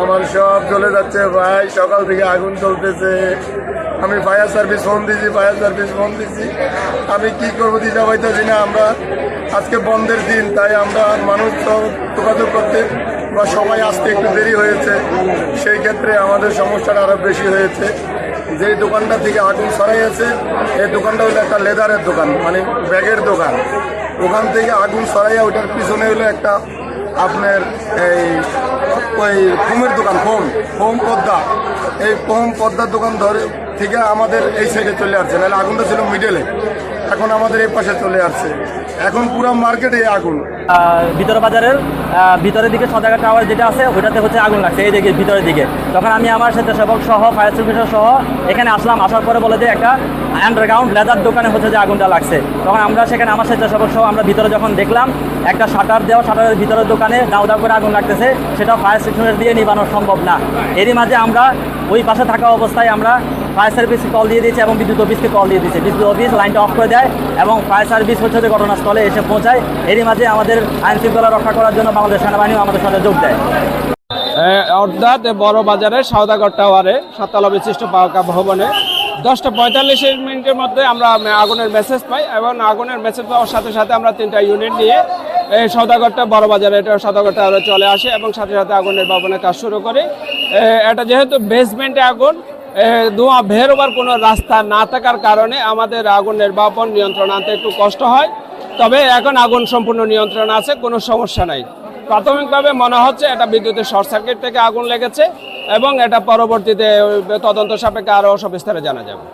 আমার সব চলে যাচ্ছে, ভাই। সকাল থেকে আগুন চলতেছে। আমি ফায়ার সার্ভিস ফোন দিছি, ফায়ার সার্ভিস ফোন দিছি। আমি কি করব দিতে পাইতেছি না আমরা। আজকে বন্ধের দিন, তাই আমরা মানুষ যোগাযোগ করতে বা সবাই আসতে একটু দেরি হয়েছে। সেই ক্ষেত্রে আমাদের সমস্যাটা আরও বেশি হয়েছে। যে দোকানটা থেকে আগুন সরাইয়েছে এই দোকানটা হলো একটা লেদারের দোকান মানে ব্যাগের দোকান। ওখান থেকে আগুন সরাইয়া ওটার পিছনে হলো একটা আপনার এই, ওই ফোমের দোকান ফোম ফোম পদ্মা। এই ফোম পদ্মার দোকান ধরে থেকে আমাদের এই সাইডে চলে আসছে। নাহলে আগুনটা ছিল মিডলে এখন আমাদের এই পাশে চলে আসছে। এখন পুরো মার্কেটে আগুন। ভিতর বাজারের ভিতরের দিকে সদাগা টাওয়ার যেটা আছে, ওইটাতে হচ্ছে আগুন লাগছে, এই দিকে ভিতরের দিকে। তখন আমি আমার স্বেচ্ছাসেবক সহ ফায়ার সার্ভিসের সহ এখানে আসলাম, আসার পরে বলে যে একটা আন্ডারগ্রাউন্ড লেদার দোকানে হচ্ছে যে আগুনটা লাগছে। তখন আমরা সেখানে আমার স্বেচ্ছাসেবক সহ আমরা ভিতরে যখন দেখলাম, একটা শাটার দেওয়া শাটারের ভিতরের দোকানে দাউ দাউ করে আগুন লাগতেছে, সেটা ফায়ার স্টেশনের দিয়ে নিবানো সম্ভব না। এরই মাঝে আমরা ওই পাশে থাকা অবস্থায় আমরা ফায়ার সার্ভিসকে কল দিয়ে দিয়েছে এবং বিদ্যুৎ অফিসকে কল দিয়ে দিয়েছে। বিদ্যুৎ অফিস লাইনটা অফ করে দেয় এবং ফায়ার সার্ভিস হচ্ছে যে ঘটনাস্থলে এসে পৌঁছায়। এরই মাঝে আমাদের আইন শৃঙ্খলা রক্ষা করার জন্য বাংলাদেশ সেনাবাহিনীও আমাদের সাথে যোগ দেয়। অর্থাৎ বড় বাজারে সৌদাগর টাওয়ারে সাততলা বিশিষ্ট পাকা ভবনে দশটা পঁয়তাল্লিশ মিনিটের মধ্যে আমরা আগুনের মেসেজ পাই এবং আগুনের মেসেজ পাওয়ার সাথে সাথে আমরা তিনটা ইউনিট নিয়ে এই সৌদাগরটা বড় বাজারে, এটা সৌদাগর টাওয়ারে চলে আসে এবং সাথে সাথে আগুনের ভবনের কাজ শুরু করে। এটা যেহেতু বেসমেন্টে আগুন এ, বের হওয়ার কোনো রাস্তা না থাকার কারণে আমাদের আগুন নির্বাপন নিয়ন্ত্রণ আনতে একটু কষ্ট হয়। তবে এখন আগুন সম্পূর্ণ নিয়ন্ত্রণ আছে কোনো সমস্যা নাই। প্রাথমিকভাবে মনে হচ্ছে এটা বিদ্যুতের শর্ট সার্কিট থেকে আগুন লেগেছে এবং এটা পরবর্তীতে তদন্ত সাপেক্ষে আরও সবিস্তারে জানা যাবে।